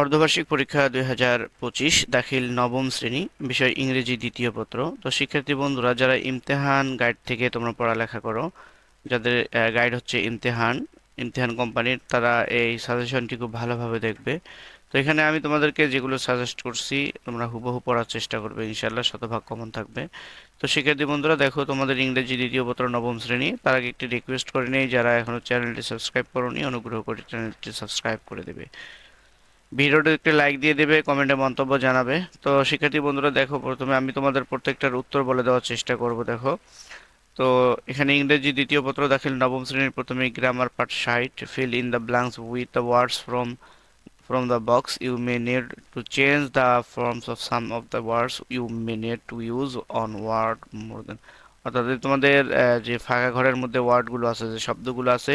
অর্ধবার্ষিক পরীক্ষা দুই হাজার পঁচিশ, দাখিল নবম শ্রেণি, বিষয় ইংরেজি দ্বিতীয় পত্র। তো শিক্ষার্থী বন্ধুরা, যারা ইমতেহান গাইড থেকে তোমরা পড়ালেখা করো, যাদের গাইড হচ্ছে ইমতেহান ইমতেহান কোম্পানির, তারা এই সাজেশনটি খুব ভালোভাবে দেখবে। তো এখানে আমি তোমাদেরকে যেগুলো সাজেস্ট করছি, তোমরা হুবহু পড়ার চেষ্টা করবে ইনশাল্লাহ শতভাগ কমন থাকবে। তো শিক্ষার্থী বন্ধুরা, দেখো তোমাদের ইংরেজি দ্বিতীয় পত্র নবম শ্রেণি। তার আগে একটি রিকোয়েস্ট করে নেই, যারা এখনও চ্যানেলটি সাবস্ক্রাইব করোনি, অনুগ্রহ করে চ্যানেলটি সাবস্ক্রাইব করে দেবে। ভিডিওটি একটি লাইক দিয়ে দেবে কমেন্টে মন্তব্য জানাবে। তো শিক্ষার্থী বন্ধুরা, দেখো, প্রথমে আমি তোমাদের প্রত্যেকটার উত্তর বলে দেওয়ার চেষ্টা করব, দেখো। তো এখানে ইংরেজি দ্বিতীয় পত্র দাখিল, নবম শ্রেণির প্রথমে grammar part site fill in the blanks with the words from from the box you may need to change the forms of some of the words you may need to use on word more than অর্থাৎ তোমাদের যে ফাঁকা ঘরের মধ্যে ওয়ার্ডগুলো আছে, যে শব্দগুলো আছে,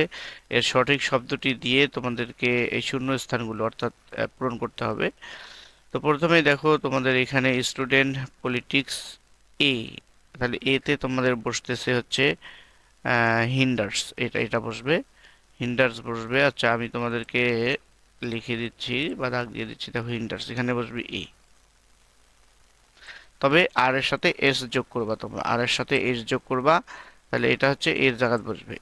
এর সঠিক শব্দটি দিয়ে তোমাদেরকে এই শূন্য স্থানগুলো অর্থাৎ পূরণ করতে হবে। তো প্রথমেই দেখো তোমাদের এখানে স্টুডেন্ট পলিটিক্স এ তাহলে এতে তোমাদের বসতেছে হচ্ছে হিন্ডার্স এটা এটা বসবে হিন্ডার্স বসবে। আচ্ছা আমি তোমাদেরকে লিখে দিচ্ছি বা দাগ দিয়ে দিচ্ছি। দেখো হিন্ডার্স এখানে বসবে এ তবে আর এর সাথে এস যোগ করবা তোমরা। আর এর সাথে এস যোগ করবা, তাহলে এটা হচ্ছে এর জায়গাত বসবে।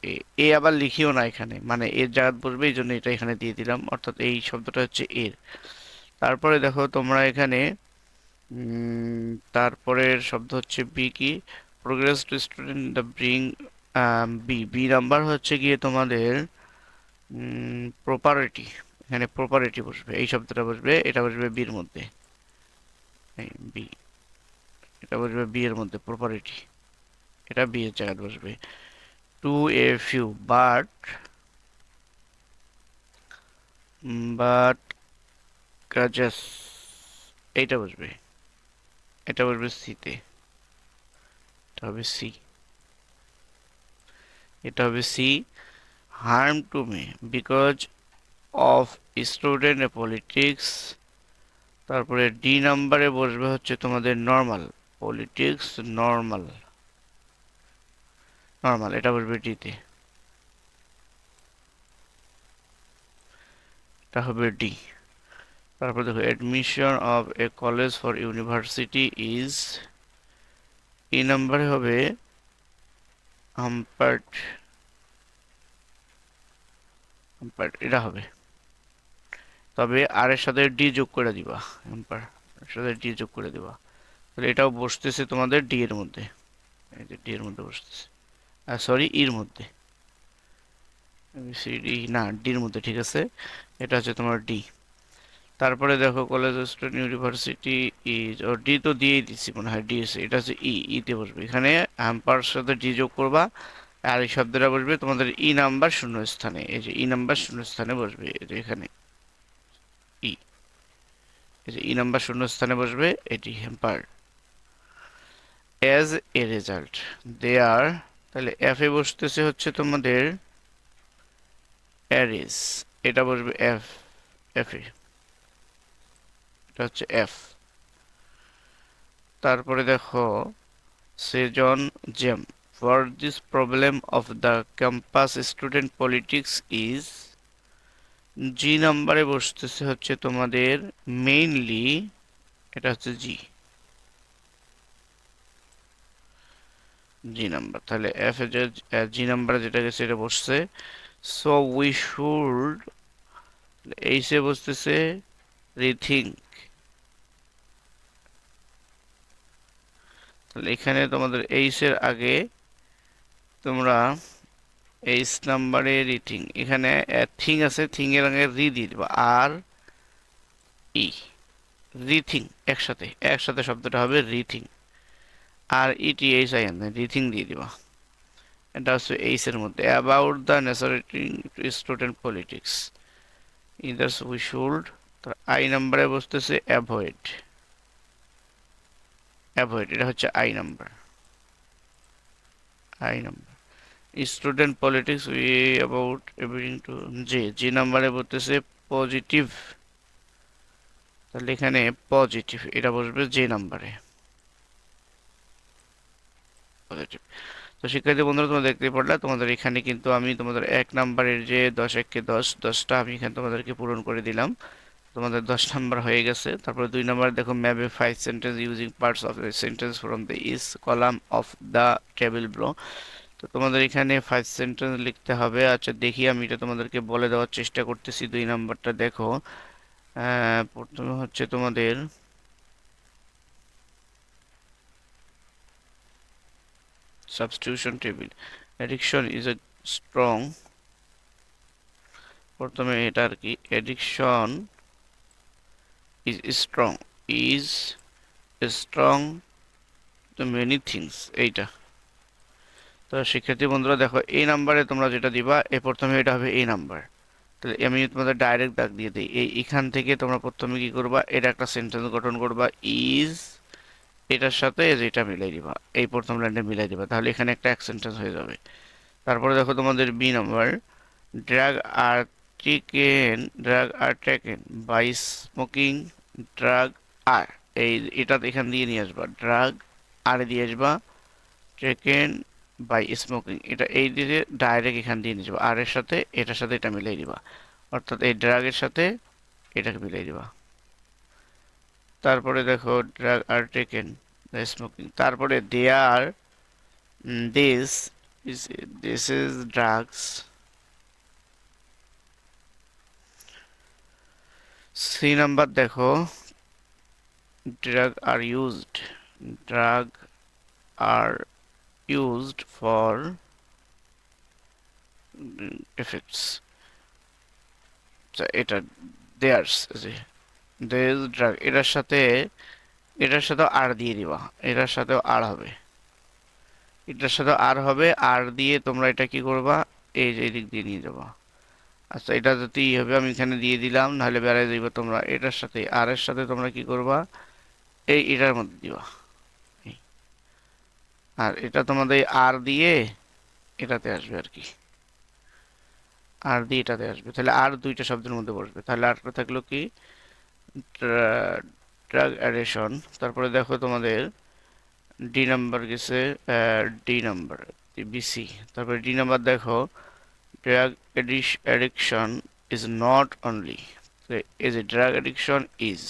এ আবার লিখিও না এখানে। মানে এর জায়গাত বসবে, এই জন্য এটা এখানে দিয়ে দিলাম। অর্থাৎ এই শব্দটা হচ্ছে এর। তারপরে দেখো তোমরা এখানে তারপরের শব্দ হচ্ছে বি কি? Progress to student the bring B B number হচ্ছে গিয়ে তোমাদের প্রপারিটি এখানে প্রপারিটি বসবে। এই শব্দটা বসবে, এটা বসবে বির মধ্যে। বি এটা বসবে বি এর মধ্যে প্রপারিটি এটা বি এর জায়গায় বসবে। To a few but but causes এইটা বসবে। এটা বসবে সিতে এটা হবে সি এটা হবে C harm to me because of student politics তারপরে ডি নাম্বারে বসবে হচ্ছে তোমাদের নর্মাল পলিটিক্স নর্মাল নর্মাল এটা বসবে ডিতে এটা হবে ডি তারপর দেখো admission of a college for university is E নাম্বারে হবে হাম্পার্ট হাম্পার্ট এটা হবে। তবে আর এর সাথে ডি যোগ করে দিবা এম্পার এর সাথে ডি যোগ করে দিবা। তাহলে এটাও বসতেছে তোমাদের ডি এর মধ্যে। ডি এর মধ্যে বসতেছে। আর সরি ইর মধ্যে। ডি না ডির মধ্যে, ঠিক আছে। এটা হচ্ছে তোমার ডি তারপরে দেখো কলেজ স্টুডেন্ট ইউনিভার্সিটি ইজ ও ডি তো দিয়েই দিচ্ছি মনে হয় ডি এটা হচ্ছে ই ইতে বসবে। এখানে হ্যাম্পার সাথে ডি যোগ করবা, আর এই শব্দটা বসবে তোমাদের ই নাম্বার শূন্য স্থানে এই যে ই নাম্বার শূন্য স্থানে বসবে, এই যে এখানে। ই এই যে ই নাম্বার শূন্য স্থানে বসবে, এটি hamper as a result they are তাহলে এফ এ বসতেছে হচ্ছে তোমাদের অ্যারিস এটা বসবে এফ এফ এ। এটা হচ্ছে এফ তারপরে দেখো, সেজন জেম। For this problem of the campus student politics is G নাম্বারে বসতেছে হচ্ছে তোমাদের মেইনলি এটা হচ্ছে জি জি নাম্বার তাহলে এফ এ জি নাম্বারে যেটা গেছে এটা বসছে। সো উই শুড এইসে বসতেছে রিথিঙ্ক তাহলে এখানে তোমাদের এইসের আগে তোমরা এইচ নাম্বারে রিথিং এখানে থিং আছে থিং এর আগে রি দিয়ে দিবা। আর ই রিথিং একসাথে। একসাথে শব্দটা হবে rethink R E T H I N rethink দিয়ে দিবা। এটা হচ্ছে এইচ এর মধ্যে। About the necessitating student politics others we should I নাম্বারে বসতেছে অ্যাভয়েড অ্যাভয়েড এটা হচ্ছে I number I number student politics we about everything to J G নাম্বারে বলতেছে পজিটিভ তাহলে এখানে পজিটিভ এটা বসবে জে নাম্বারে পজিটিভ তো শিক্ষার্থী বন্ধুরা, তোমরা দেখতে পারলে, তোমাদের এখানে কিন্তু আমি তোমাদের এক নাম্বারের যে দশ এককে দশ, দশটা আমি এখানে তোমাদেরকে পূরণ করে দিলাম। তোমাদের দশ নাম্বার হয়ে গেছে। তারপরে দুই নাম্বার দেখো, ম্যাপে five sentence using parts of a sentence from the is column of the table below তো তোমাদের এখানে ফাইভ সেন্টেন্স লিখতে হবে। আচ্ছা দেখি আমি এটা তোমাদেরকে বলে দেওয়ার চেষ্টা করতেছি। দুই নাম্বারটা দেখো। প্রথমে হচ্ছে তোমাদের substitution table. Addiction is a strong, প্রথমে এটা আর কি, addiction is strong is strong to many things, এইটা। তো শিক্ষার্থী বন্ধুরা, দেখো, এই নাম্বারে তোমরা যেটা দিবা, এ প্রথমে এটা হবে এই নাম্বার তাহলে আমি তোমাদের ডাইরেক্ট দাগ দিয়ে দিই, এই এখান থেকে তোমরা প্রথমে কি করবা, এটা একটা সেন্টেন্স গঠন করবা ইজ এটার সাথে যেটা মিলাই দিবা, এই প্রথম লাইনটা মিলাই দিবা, তাহলে এখানে একটা এক সেন্টেন্স হয়ে যাবে। তারপরে দেখো তোমাদের B number drug are taken drug are taken by smoking drug are এই এটা এখান দিয়ে নিয়ে আসবা ড্রাগ আর দিয়ে আসবা টেকেন বাই স্মোকিং এটা এই দিয়ে ডাইরেক্ট এখান দিয়ে নিয়ে যাবা আর এর সাথে, এটার সাথে এটা মিলাই দিবা, অর্থাৎ এই ড্রাগের সাথে এটাকে মিলাই দিবা। তারপরে দেখো ড্রাগ আর টেকেন স্মোকিং তারপরে they are this is this is drugs C number দেখো drug are used drug are used for effects এটা দেয়ার্স দেয়ার্স ড্রাগ এটার সাথে এটার সাথে আর দিয়ে দিবা। এটার সাথেও আর হবে। এটার সাথে আর হবে আর দিয়ে তোমরা এটা কি করবা? এই যে দিক দিয়ে নিয়ে যাবা। আচ্ছা এটা যদি ই হবে, আমি এখানে দিয়ে দিলাম, নাহলে বেড়ায় দিবা তোমরা। এটার সাথে আর এর সাথে তোমরা কি করবা? এই এটার মধ্যে দিবা। আর এটা তোমাদের আর দিয়ে এটাতে আসবে আর কি। আর দিয়ে এটাতে আসবে। তাহলে আর দুইটা শব্দের মধ্যে বসবে। তাহলে আরটা থাকল কি? ড্রাগ অ্যাডিশন তারপরে দেখো তোমাদের ডি নাম্বার গেছে ডি নাম্বার বিসি তারপরে ডি নাম্বার দেখো, drug addiction is not only is a drug addiction? Is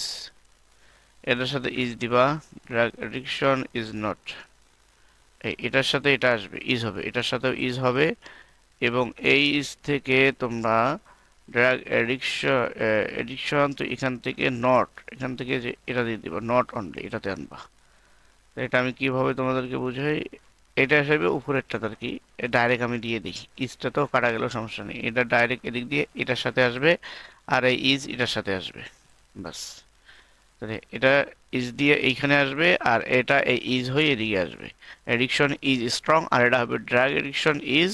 এটার সাথে ইজ দিবা ড্রাগ অ্যাডিকশন ইজ নট এটার সাথে এটা আসবে ইজ হবে, এটার সাথেও ইজ হবে, এবং এই ইজ থেকে তোমরা ড্রাগ অ্যাডিকশন অ্যাডিকশন তো এখান থেকে নট এখান থেকে যে এটা দিয়ে দিবা নট অনলি এটাতে আনবা। এটা আমি কীভাবে তোমাদেরকে বুঝাই? এটা হিসেবে উপরেরটা আর কি? ডাইরেক্ট আমি দিয়ে দিই। ইজটা তো কাটা গেল, সমস্যা নেই। এটা ডাইরেক্ট এদিক দিয়ে এটার সাথে আসবে আর এই ইজ এটার সাথে আসবে। বাস তাহলে এটা ইজ দিয়ে এইখানে আসবে আর এটা এই ইজ হয়ে এদিকে আসবে। এডিকশন ইজ স্ট্রং আর এটা হবে drug addiction is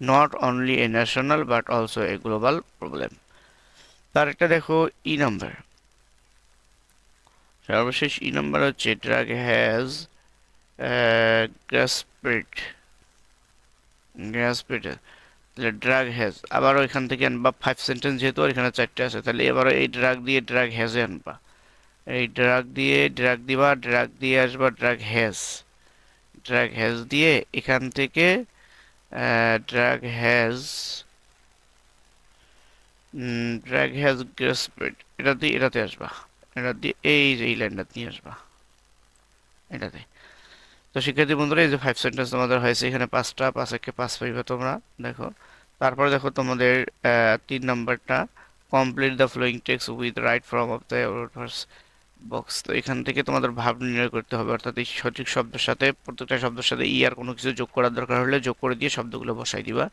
not only a national but also a global problem তার একটা দেখো ই নাম্বার সর্বশেষ ই নাম্বার হচ্ছে ড্রাগ হ্যাজ গ্যাসপিড গ্যাসপিড তাহলে ড্রাগ হ্যাজ আবারও এখান থেকে আনবা ফাইভ সেন্টেন্স যেহেতু এখানে চারটে আছে, তাহলে এবারও এই ড্রাগ দিয়ে ড্রাগ হ্যাজে আনবা। এই ড্রাগ দিয়ে ড্রাগ দিবা ড্রাগ দিয়ে আসবা ড্রাগ হ্যাজ ড্রাগ হ্যাজ দিয়ে এখান থেকে drug has drug has gasped এটা দিয়ে, এটাতে আসবা। এটা দিয়ে, এই যে, এই লাইনটা নিয়ে আসবা। এটাতে। তো শিক্ষার্থী বন্ধুরা, এই যে ফাইভ সেন্টেন্স তোমাদের হয়েছে, এখানে পাঁচটা, পাঁচ একে পাঁচ পাইবে তোমরা, দেখো। তারপরে দেখো তোমাদের তিন নম্বরটা complete the following text with right from of the box তো এখান থেকে তোমাদের ভাব নির্ণয় করতে হবে। অর্থাৎ এই সঠিক শব্দের সাথে, প্রত্যেকটা শব্দের সাথে ই আর কোনো কিছু যোগ করার দরকার হলে যোগ করে দিয়ে শব্দগুলো বসাই দিবা।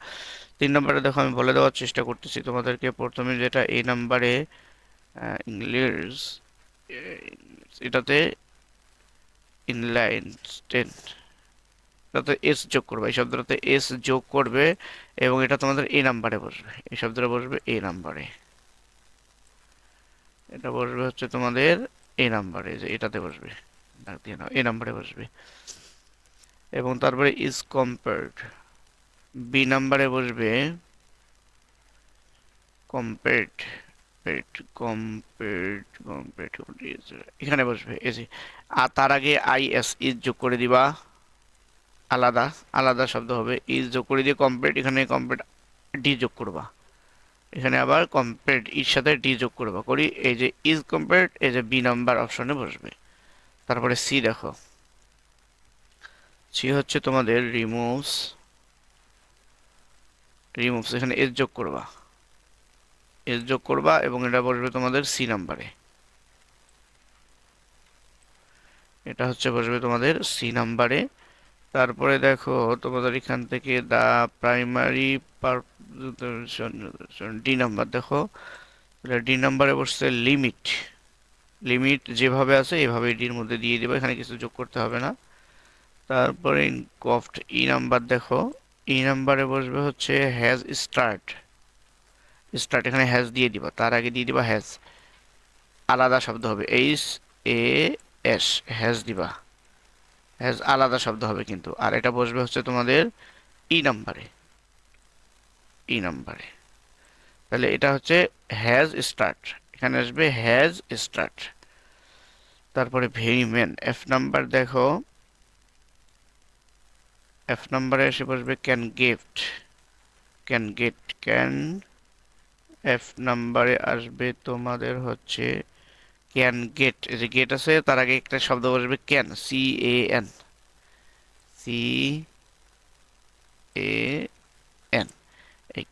তিন নম্বরে দেখো, আমি বলে দেওয়ার চেষ্টা করতেছি তোমাদেরকে। প্রথমে যেটা এই নাম্বারে ইংলিশ এটাতে ইনলাইন স্টেন এটাতে এস যোগ করবে। এই শব্দটাতে এস যোগ করবে এবং এটা তোমাদের এই নাম্বারে বসবে। এই শব্দটা বসবে এই নাম্বারে। এটা বসবে হচ্ছে তোমাদের এই নাম্বারে যে এটাতে বসবে ডাক দিয়ে নাও এই নাম্বারে বসবে। এবং তারপরে ইজ কম্পেয়ার্ড বি নাম্বারে বসবে কম্পেয়ার্ড কম্পেয়ার্ড কম্পেয়ার্ড এখানে বসবে এসে আর তার আগে আই এস ইজ যোগ করে দিবা, আলাদা আলাদা শব্দ হবে ইজ যোগ করে দিয়ে কমপ্লিট এখানে কমপ্লিট ডি যোগ করবা। এখানে আবার কম্পেয়ার্ড ইর সাথে ডি যোগ করব করি, এই যে ইজ কম্পেয়ার্ড এই যে বি নাম্বার অপশনে বসবে। তারপরে সি দেখো। সি হচ্ছে তোমাদের রিমুভস রিমুভস এখানে এস যোগ করবা। এস যোগ করবা এবং এটা বসবে তোমাদের সি নাম্বারে এটা হচ্ছে বসবে তোমাদের সি নাম্বারে তারপরে দেখো তোমাদের এখান থেকে দা প্রাইমারি ডি নাম্বার দেখো। ডি নাম্বারে বসছে লিমিট লিমিট যেভাবে আছে এভাবে ডির মধ্যে দিয়ে দেবো, এখানে কিছু যোগ করতে হবে না। তারপরে কফট ই নাম্বার দেখো। ই নাম্বারে বসবে হচ্ছে হ্যাজ স্টার্ট স্টার্ট এখানে হ্যাজ দিয়ে দিবা, তার আগে দিয়ে দিবা হ্যাজ আলাদা শব্দ হবে এইচ এ এস হ্যাজ দিবা। আলাদা শব্দ হবে কিন্তু। আর এটা বসবে হচ্ছে তোমাদের ই নাম্বারে ই নাম্বারে তাহলে এটা হচ্ছে হ্যাজ স্টার্ট এখানে আসবে হ্যাজ স্টার্ট তারপরে ভেরি মেন এফ নাম্বার দেখো। এফ নাম্বারে এসে বসবে can gift can get can F নাম্বারে আসবে তোমাদের হচ্ছে ক্যান গেট এই যে গেট আছে, তার আগে একটা শব্দ বসবে can C A N C A N এই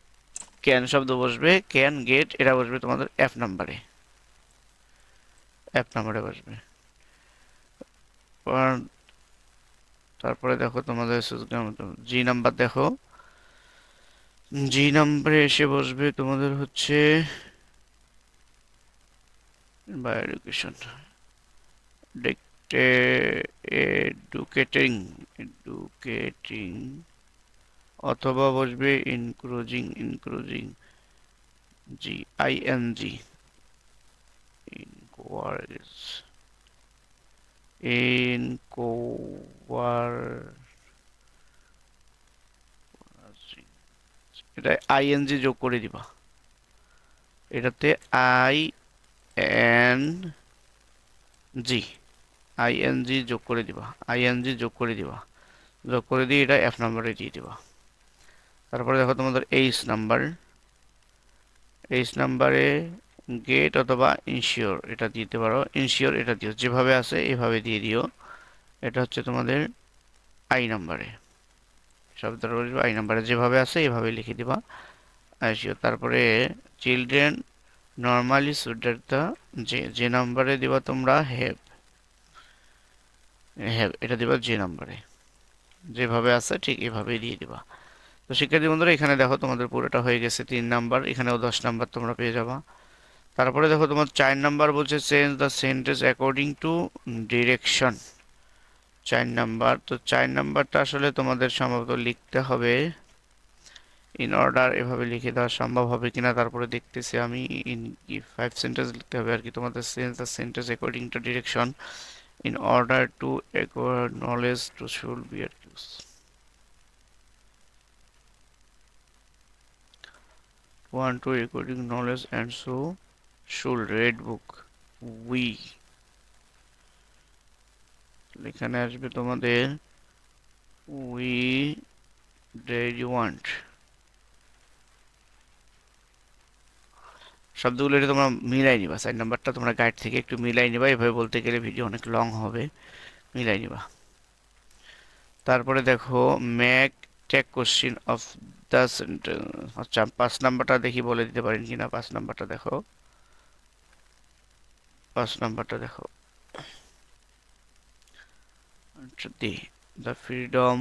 ক্যান শব্দ বসবে ক্যান গেট এটা বসবে তোমাদের এফ নাম্বারে এফ নাম্বারে বসবে। তারপরে দেখো তোমাদের জি নাম্বার দেখো জি নাম্বারে এসে বসবে তোমাদের হচ্ছে বা এডুকেশন এডুকেটিং এডুকেটিং অথবা বসবে increasing increasing G I N G inquiries inquire এটা আইএনজি যোগ করে দিবা। এটাতে আই এন জি আইএনজি যোগ করে দিবা। আইএনজি যোগ করে দিবা। যোগ করে দিয়ে এটা এফ নাম্বারে দিয়ে দিবা। তারপরে দেখো তোমাদের এইচ নাম্বার এইচ নাম্বারে গেট অথবা ইনশিওর এটা দিতে পারো। ইনশিওর এটা দিও। যেভাবে আছে এভাবে দিয়ে দিও। এটা হচ্ছে তোমাদের আই নাম্বারে বলব আই নাম্বারে যেভাবে আছে এভাবে লিখে দিবা। আইসিওর তারপরে চিলড্রেন নর্মালি সুডের দ্য যে যে নাম্বারে দিবা তোমরা হ্যাভ হ্যাভ এটা দিবা যে নাম্বারে যেভাবে আছে ঠিক এভাবেই দিয়ে দিবা। তো শিক্ষার্থী বন্ধুরা, এখানে দেখো তোমাদের পুরোটা হয়ে গেছে তিন নাম্বার, এখানেও দশ নাম্বার তোমরা পেয়ে যাবা। তারপরে দেখো তোমার চার নাম্বার বলছে change the sentence according to direction চার নাম্বার, তো চার নাম্বারটা আসলে তোমাদের সম্ভবত লিখতে হবে। ইন অর্ডার এভাবে লিখে দেওয়া সম্ভব হবে কিনা, তারপরে দেখতেছি আমি ইন কি ফাইভ সেন্টেন্স লিখতে হবে আর কি। তোমাদের sense the sentence according to direction in order to acquire knowledge to should be are use one to according knowledge and so should red book we এখানে আসবে তোমাদের, we did want. শব্দগুলো এটা তোমরা মিলাই নিবা। সাইড নাম্বারটা তোমরা গাইড থেকে একটু মিলাই নিবা। এভাবে বলতে গেলে ভিডিও অনেক লং হবে। মিলাই নিবা। তারপরে দেখো make tag question of the sentence আচ্ছা পাঁচ নাম্বারটা দেখি বলে দিতে পারেন কি না পাঁচ নাম্বারটা দেখো। পাঁচ নাম্বারটা দেখো। আচ্ছা the the freedom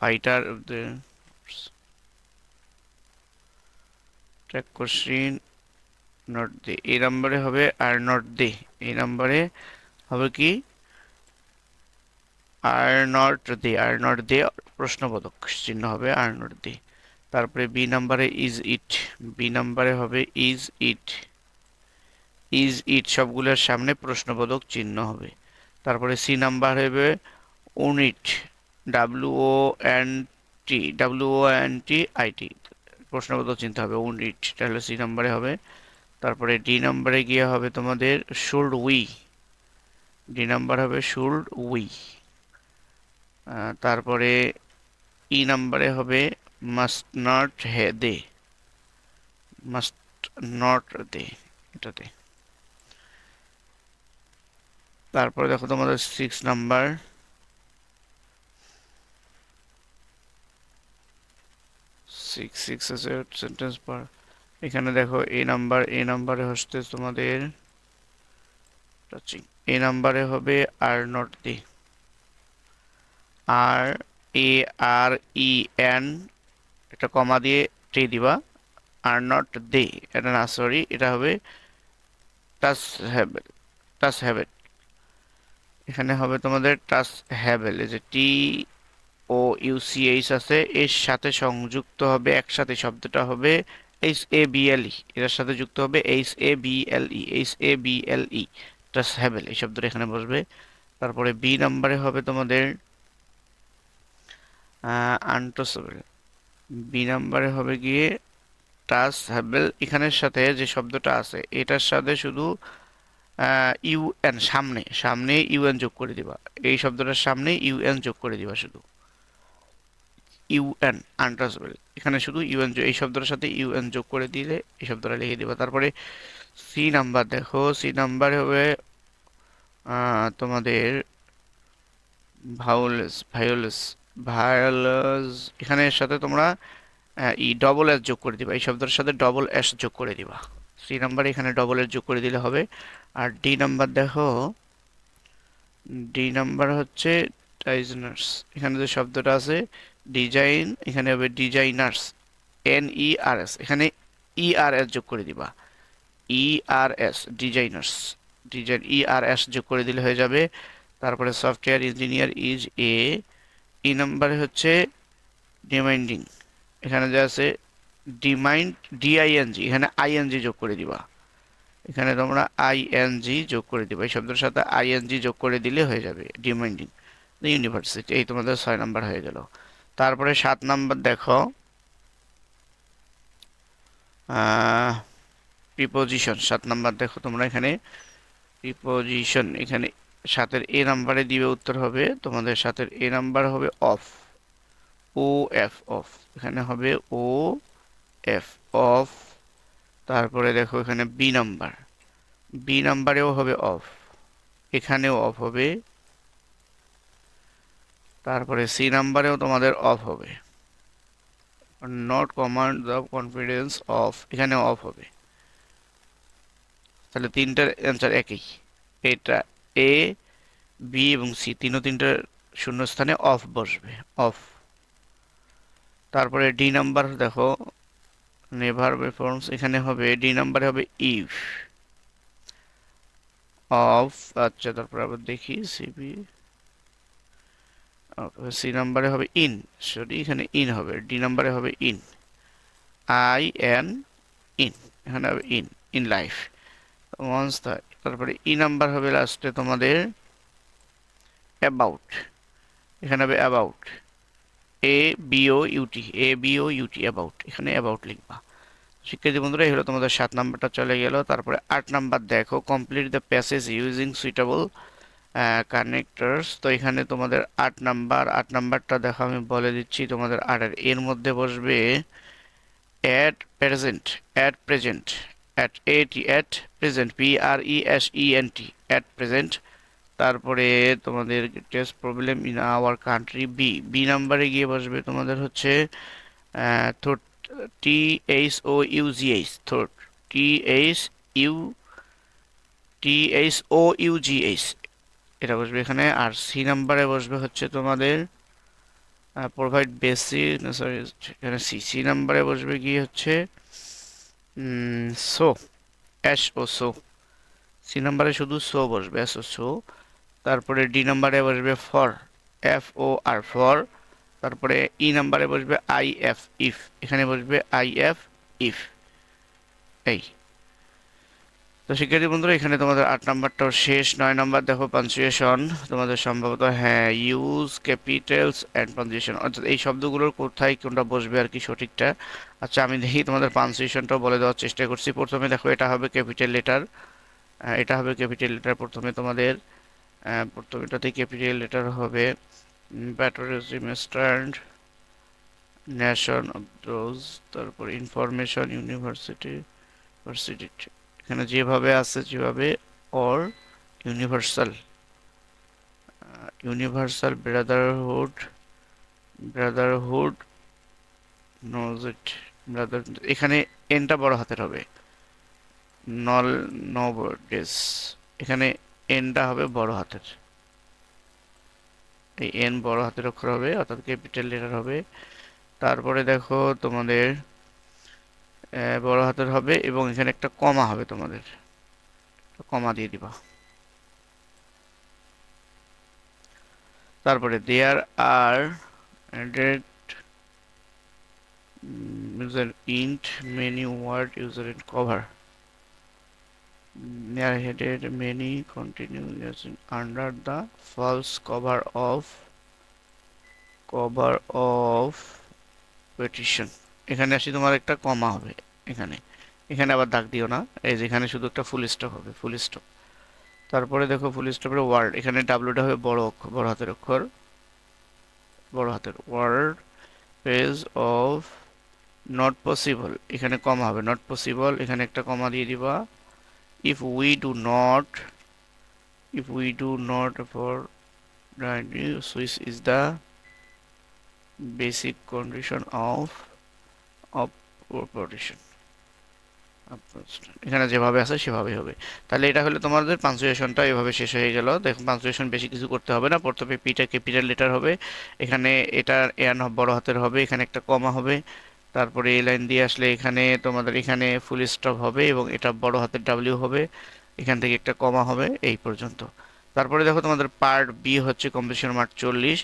fighter of the track question not they এই নাম্বারে হবে আর নট দে এই নাম্বারে হবে কি? Are not they are not they প্রশ্নবোধক চিহ্ন হবে আর নট দে তারপরে বি নাম্বারে ইজ ইট বি নাম্বারে হবে ইজ ইট ইজ ইট সবগুলোর সামনে প্রশ্নবোধক চিহ্ন হবে। তারপরে সি নাম্বার হবে won't W O N T W O N T I T প্রশ্নবোধক চিনতে হবে উনিট তাহলে সি নাম্বারে হবে তারপরে ডি নাম্বারে গিয়ে হবে তোমাদের শুল্ড উই ডি নাম্বার হবে শুল্ড উই তারপরে ই নাম্বারে হবে must not he they. Must not they এটাতে। তারপরে দেখো তোমাদের সিক্স নাম্বার সিক্স সিক্স আছে সেন্টেন্স পার এখানে দেখো এই নাম্বার এই নাম্বারে হচ্ছে তোমাদের টাচিং এই নাম্বারে হবে are not the R A R E N এটা কমা দিয়ে টি দিবা আর নট দে এটা না সরি এটা হবে টাচ হ্যাভেল টাচ হ্যাভেল এখানে হবে তোমাদের টাচ হ্যাভেল এই যে টি ও ইউসিএইচ আছে, এর সাথে সংযুক্ত হবে, একসাথে শব্দটা হবে এইচ এ বি এল ই এটার সাথে যুক্ত হবে H A B L E H A B L touch haven এই শব্দটা এখানে বসবে। তারপরে বি নাম্বারে হবে তোমাদের আনটোসেবল বি নাম্বারে হবে গিয়ে টাস হ্যাভেল এখানের সাথে যে শব্দটা আছে, এটার সাথে শুধু ইউএন সামনে সামনে ইউএন যোগ করে দিবা। এই শব্দটার সামনে ইউএন যোগ করে দিবা শুধু। ইউএন আনট্রাসেবল এখানে শুধু ইউএন এই শব্দটার সাথে ইউএন যোগ করে দিলে এই শব্দটা লিখে দিবা। তারপরে সি নাম্বার দেখো। সি নাম্বার হবে তোমাদের ভাউলেস ভায়োলেস ভায়োলেস এখানের সাথে তোমরা ই ডবল এস যোগ করে দিবা। এই শব্দটার সাথে ডবল এস যোগ করে দিবা। সি নাম্বার এখানে ডবল এস যোগ করে দিলে হবে। আর ডি নাম্বার দেখো। ডি নাম্বার হচ্ছে টাইজনার্স এখানে যে শব্দটা আছে ডিজাইন, এখানে হবে designers N E R S এখানে ই আর এস যোগ করে দিবা। E R S designers, design E R S যোগ করে দিলে হয়ে যাবে। তারপরে software engineer is a, E নাম্বারে হচ্ছে ডিমাইন্ডিং, এখানে যে আছে ডিমাইন্ড ডিআইএনজি এখানে আইএনজি যোগ করে দিবা। এখানে তোমরা আইএনজি যোগ করে দিবা, এই শব্দের সাথে আইএনজি যোগ করে দিলে হয়ে যাবে ডিমাইন্ডিং। ইউনিভার্সিটি এই তোমাদের ছয় নাম্বার হয়ে গেল। তারপরে সাত নাম্বার দেখো। প্রিপোজিশন সাত নাম্বার দেখো তোমরা এখানে। প্রিপোজিশন এখানে সাতের এ নাম্বারে দিবে উত্তর হবে, তোমাদের সাতের এ নাম্বার হবে অফ ও এফ অফ এখানে হবে ও এফ অফ তারপরে দেখো এখানে বি নাম্বার বি নাম্বারেও হবে অফ এখানেও অফ হবে তারপরে সি নাম্বারেও তোমাদের অফ হবে। Not command the confidence of এখানে অফ হবে। তাহলে তিনটার অ্যান্সার একই। এটা এ বি এবং সি তিনও তিনটার শূন্যস্থানে অফ বসবে অফ তারপরে ডি নাম্বার দেখো নেভার ফর্মস এখানে হবে ডি নাম্বারে হবে ইফ অফ আচ্ছা তারপরে আবার দেখি সিবি সি নাম্বারে হবে ইন, সরি, এখানে ইন হবে, ডি নাম্বারে হবে ইন। আই এন ইন, এখানে হবে ইন ইন লাইফ। ওয়ান্স তারপরে ই নাম্বার হবে লাস্টে তোমাদের অ্যাবাউট এখানে হবে about A B O U T A B O U T about এখানে অ্যাবাউট লিখবা। শিক্ষার্থী বন্ধুরা, এই হলো তোমাদের সাত নাম্বারটা চলে গেল। তারপরে আট নাম্বার দেখো complete the passage using suitable connectors তো এখানে তোমাদের আট নাম্বার, আট নাম্বারটা দেখো, আমি বলে দিচ্ছি, তোমাদের আটের, এর মধ্যে বসবে at present at present at এটি at present P R E S E N T at present তারপরে তোমাদের test problem in our country B B নাম্বারে গিয়ে বসবে তোমাদের হচ্ছে T H O U G H T H U T H O U G H এটা বসবে এখানে, আর সি নাম্বারে বসবে হচ্ছে তোমাদের প্রোভাইড বেসি সরি এখানে সি সি নাম্বারে বসবে গিয়ে হচ্ছে so S O so C নাম্বারে শুধু সো বসবে এস ও সো তারপরে ডি নাম্বারে বসবে for F O R for তারপরে ই e নাম্বারে বসবে আই এফ ইফ এখানে বসবে আই এফ ইফ এই। তো শিক্ষার্থী বন্ধুরা, এখানে তোমাদের আট নাম্বারটাও শেষ। নয় নাম্বার দেখো পাঞ্চুয়েশন তোমাদের সম্ভবত হ্যাঁ ইউজ ক্যাপিটালস অ্যান্ড পাঞ্চুয়েশন অর্থাৎ এই শব্দগুলোর কোথায় কোনটা বসবে আর কি সঠিকটা। আচ্ছা আমি দেখি, তোমাদের পাঞ্চুয়েশনটাও বলে দেওয়ার চেষ্টা করছি। প্রথমে দেখো, এটা হবে ক্যাপিটাল লেটার এটা হবে ক্যাপিটাল লেটার প্রথমে তোমাদের। প্রথমে এটাতে ক্যাপিটাল লেটার হবে patriotism stand nation of those তারপর ইনফরমেশন ইউনিভার্সিটি প্রসিডেড এখানে যেভাবে আছে যেভাবে or universal universal brotherhood brotherhood knows it brother এখানে এনটা বড় হাতের হবে নল নোবডেস এখানে এনটা হবে বড় হাতের, এই এন বড় হাতের অক্ষর হবে, অর্থাৎ ক্যাপিটাল লেটার হবে, তারপরে দেখো তোমাদের বড় হাতের হবে এবং এখানে একটা কমা হবে তোমাদের। কমা দিয়ে দিবা। তারপরে দেয়ার আর ইউজার ইন্ট many word user int cover near headed many continue under the falls cover of cover of petition এখানে আসি তোমার একটা কমা হবে, এখানে। এখানে আবার দাগ দিও না, এই যে এখানে শুধু একটা ফুল স্টপ হবে ফুল স্টপ তারপরে দেখো ফুল স্টপের ওয়ার্ড এখানে ডাব্লিউটা হবে বড় অক্ষর বড় হাতের অক্ষর। বড় হাতের word page of not possible এখানে কমা হবে নট পসিবল এখানে একটা কমা দিয়ে দিবা। If we do not if we do not for switch is the basic condition of of proportion এখানে যেভাবে আছে, সেভাবেই হবে। তাহলে এটা হলে তোমাদের পাঞ্চুয়েশনটা, এভাবে শেষ হয়ে গেল। দেখো পাঞ্চুয়েশন বেশি কিছু করতে হবে না। প্রথমে পিটা ক্যাপিটাল লেটার হবে। এখানে এটা এন বড় হাতের হবে, এখানে একটা কমা হবে। তারপরে এই লাইন দিয়ে আসলে এখানে তোমাদের এখানে ফুল স্টপ হবে এবং এটা বড় হাতের ডাব্লিউ হবে। এখান থেকে একটা কমা হবে, এই পর্যন্ত। তারপরে দেখো তোমাদের পার্ট বি হচ্ছে কম্পিটিশন মার্ক চল্লিশ।